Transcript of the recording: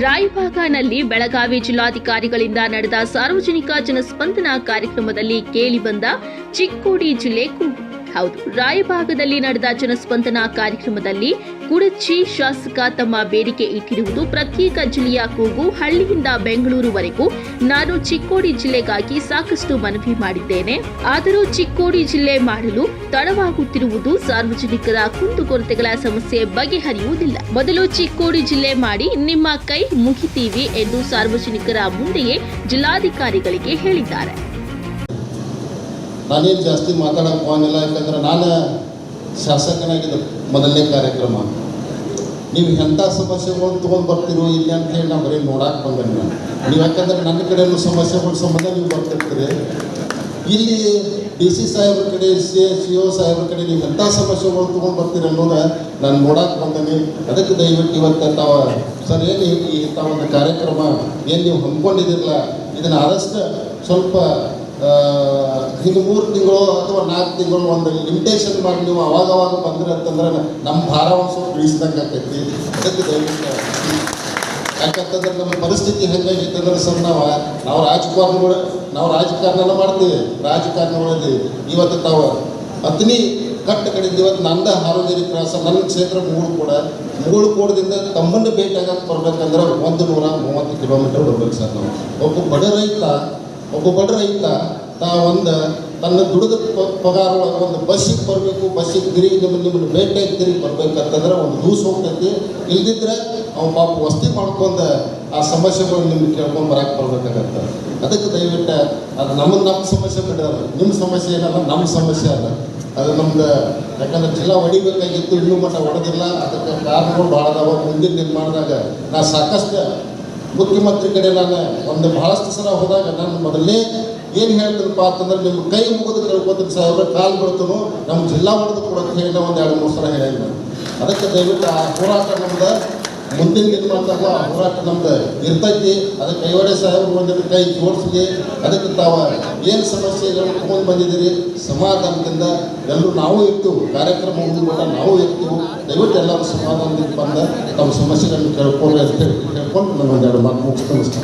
ರಾಯಬಾಗನಲ್ಲಿ ಬೆಳಗಾವಿ ಜಿಲ್ಲಾಧಿಕಾರಿಗಳಿಂದ ನಡೆದ ಸಾರ್ವಜನಿಕ ಜನಸ್ಪಂದನ ಕಾರ್ಯಕ್ರಮದಲ್ಲಿ ಕೇಳಿಬಂದ ಚಿಕ್ಕೋಡಿ ಜಿಲ್ಲೆ ಕೂಗು ಹೌದು, ರಾಯಭಾಗದಲ್ಲಿ ನಡೆದ ಜನಸ್ಪಂದನ ಕಾರ್ಯಕ್ರಮದಲ್ಲಿ ಕುಡಚಿ ಶಾಸಕ ತಮ್ಮ ಬೇಡಿಕೆ ಇಟ್ಟಿರುವುದು ಪ್ರತ್ಯೇಕ ಜಿಲ್ಲೆಯ ಕೂಗು. ಹಳ್ಳಿಯಿಂದ ಬೆಂಗಳೂರುವರೆಗೂ ನಾನು ಚಿಕ್ಕೋಡಿ ಜಿಲ್ಲೆಗಾಗಿ ಸಾಕಷ್ಟು ಮನವಿ ಮಾಡಿದ್ದೇನೆ. ಆದರೂ ಚಿಕ್ಕೋಡಿ ಜಿಲ್ಲೆ ಮಾಡಲು ತಡವಾಗುತ್ತಿರುವುದು ಸಾರ್ವಜನಿಕರ ಕುಂದುಕೊರತೆಗಳ ಸಮಸ್ಯೆ ಬಗೆಹರಿಯುವುದಿಲ್ಲ. ಮೊದಲು ಚಿಕ್ಕೋಡಿ ಜಿಲ್ಲೆ ಮಾಡಿ ನಿಮ್ಮ ಕೈ ಮುಗಿತೀವಿ ಎಂದು ಸಾರ್ವಜನಿಕರ ಮುಂದೆಯೇ ಜಿಲ್ಲಾಧಿಕಾರಿಗಳಿಗೆ ಹೇಳಿದ್ದಾರೆ. ನಾನೇನು ಜಾಸ್ತಿ ಮಾತಾಡೋಕೆ ಹೋಗಿಲ್ಲ ಯಾಕಂದ್ರೆ ನಾನು ಶಾಸಕನಾಗಿದ್ದ ಮೊದಲನೇ ಕಾರ್ಯಕ್ರಮ. ನೀವು ಎಂಥ ಸಮಸ್ಯೆಗಳು ತೊಗೊಂಡು ಬರ್ತೀರೋ ಇಲ್ಲಿ ಅಂತ ಹೇಳಿ ನಾವು ಬರೀ ನೋಡಕ್ಕೆ ಬಂದಿಲ್ಲ ನೀವು. ಯಾಕಂದ್ರೆ ನನ್ನ ಕಡೆಯೂ ಸಮಸ್ಯೆಗಳ ಸಂಬಂಧ ನೀವು ಬರ್ತಿರ್ತೀರಿ. ಇಲ್ಲಿ ಡಿ ಸಿ ಸಾಹೇಬ್ರ ಕಡೆ, ಸಿ ಸಿ ಓ ಸಾಹೇಬ್ರ ಕಡೆ ನೀವು ಎಂಥ ಸಮಸ್ಯೆಗಳು ತೊಗೊಂಡು ಬರ್ತೀರಿ ಅನ್ನೋದು ನಾನು ನೋಡಕ್ಕೆ ಬಂದೀನಿ. ಅದಕ್ಕೆ ದಯವಿಟ್ಟು ಇವತ್ತು ತಾವ ಸರ್ ಏನು ಈ ಒಂದು ಕಾರ್ಯಕ್ರಮ ಏನು ನೀವು ಹಮ್ಮಿಕೊಂಡಿದ್ದಿರಲ್ಲ, ಇದನ್ನು ಆದಷ್ಟು ಸ್ವಲ್ಪ ಹಿಂಗೆ ಮೂರು ತಿಂಗಳು ಅಥವಾ ನಾಲ್ಕು ತಿಂಗಳು ಒಂದು ಲಿಮಿಟೇಷನ್ ಮಾಡಿ ನೀವು ಅವಾಗ ಅವಾಗ ಬಂದ್ರೆ ಅಂತಂದ್ರೆ ನಮ್ಮ ಭಾರ ಒಂದು ಸ್ವಲ್ಪ ಇಳಿಸ್ದಂಗೆ ಆಕೈತಿ ಯಾಕಂತಂದ್ರೆ ನಮ್ಮ ಪರಿಸ್ಥಿತಿ ಹೆಂಗಾಗಿತ್ತು ಅಂದ್ರೆ ಸರ್, ನಾವು ನಾವು ರಾಜಕಾರಣಗಳು, ನಾವು ರಾಜಕಾರಣ ಮಾಡ್ತೀವಿ. ರಾಜಕಾರಣಗಳಲ್ಲಿ ಇವತ್ತು ತಾವು ಅತ್ನಿ ಕಟ್ಟ ಕಡೆಯಿಂದ ಇವತ್ತು ನಂದ ಹಾರೋದೇರಿ ಕ್ರಾಸ, ನನ್ನ ಕ್ಷೇತ್ರ ಮೂರು ಕೂಡ. ಮೂಳು ಕೋಡದಿಂದ ತಮ್ಮನ್ನು ಭೇಟಿಯಾಗಕ್ಕೆ ಬರ್ಬೇಕಂದ್ರೆ ಒಂದು ನೂರ ಮೂವತ್ತು ಕಿಲೋಮೀಟರ್ ಬರ್ಬೇಕು ಸರ್ ನಾವು. ಒಬ್ಬ ಬಡ ರೈತ ಒಬ್ಬ ಬಡ ರೈತ ತಾ ಒಂದು ತನ್ನ ದುಡಿದ ಪಗಾರ ಒಂದು ಬಸ್ಸಿಗೆ ಬರಬೇಕು, ಬಸ್ಸಿಗೆ ತಿರುಗಿ ನಿಮ್ಮ ನಿಮ್ಮನ್ನು ಭೇಟಿಯಾಗಿ ತಿರುಗಿ ಬರ್ಬೇಕಂತಂದ್ರೆ ಒಂದು ದೂಸ ಹೋಗ್ತೈತಿ. ಇಲ್ದಿದ್ರೆ ಅವ್ನು ಪಾಪ ವಸ್ತಿ ಮಾಡ್ಕೊಂಡು ಆ ಸಮಸ್ಯೆಗಳು ನಿಮ್ಗೆ ಕೇಳ್ಕೊಂಡು ಬರಕ್ಕೆ ಬರ್ಬೇಕಾಗತ್ತೆ. ಅದಕ್ಕೆ ದಯವಿಟ್ಟು ಅದು ನಮ್ಮ ನಮ್ಮ ಸಮಸ್ಯೆ ಬಿಡೋಲ್ಲ ನಿಮ್ಮ ಸಮಸ್ಯೆ ಏನಲ್ಲ ನಮ್ಮ ಸಮಸ್ಯೆ ಅಲ್ಲ ಅದು ನಮ್ದು ಯಾಕಂದ್ರೆ ಜಿಲ್ಲಾ ಹೊಡಿಬೇಕಾಗಿತ್ತು, ಇನ್ನೂ ಮಟ್ಟ ಹೊಡೆದಿಲ್ಲ. ಅದಕ್ಕೆ ಕಾರಣಗಳು ಭಾಳ ಅದಾವ. ಮುಂದಿನ ನಿರ್ಮಾಣದಾಗ ನಾ ಸಾಕಷ್ಟು ಮುಖ್ಯಮಂತ್ರಿ ಕಡೆ ನಾನು ಒಂದು ಬಹಳಷ್ಟು ಸಲ ಹೋದಾಗ ನಾನು ಮೊದಲೇ ಏನು ಹೇಳ್ತೀನಪ್ಪ ಅಂತಂದ್ರೆ ನಿಮ್ಮ ಕೈ ಮುಗಿದು ಕೇಳ್ಕೊತೀನಿ ಸಾಹೇಬ್ರ ಕಾಲು ಬಿಡ್ತನು ನಮ್ಮ ಜಿಲ್ಲಾ ಮಟ್ಟದ ಕೂಡ ಹೇಳಿ ಒಂದು ಎರಡು ಮೂರು ಸಲ ಹೇಳಿ ಅದಕ್ಕೆ ದಯವಿಟ್ಟು ಆ ಹೋರಾಟ ನಮ್ದು ಮುಂದಿನ ಇರುವಂತಹ ಹೋರಾಟ ನಮ್ದು. ಇರ್ತೈತಿ, ಅದಕ್ಕೆ ಕೈವಾಡೆ ಸಾಹೇಬರು ಬಂದಿದ್ದ ಕೈ ಜೋಡಿಸಿದೆ ಅದಕ್ಕೆ ತಾವ ಏನು ಸಮಸ್ಯೆಗಳು ತಗೊಂಡು ಬಂದಿದ್ದೀರಿ. ಸಮಾಧಾನದಿಂದ ಎಲ್ಲರೂ ನಾವು ಇರ್ತೀವಿ. ಕಾರ್ಯಕ್ರಮ ಮುಗಿದ್ಬಿಟ್ಟ ನಾವು ಇರ್ತೀವಿ. ದಯವಿಟ್ಟು ಎಲ್ಲರೂ ಸಮಾಧಾನದಿಂದ ಬಂದ ತಮ್ಮ ಸಮಸ್ಯೆಗಳನ್ನು ಕೇಳ್ಕೊಂಡು ಅಂತ ಹೇಳಿ ಕೇಳ್ಕೊಂಡು ನಾನು ಒಂದೆರಡು ಮಾತು ಮುಗಿಸ್ತಾ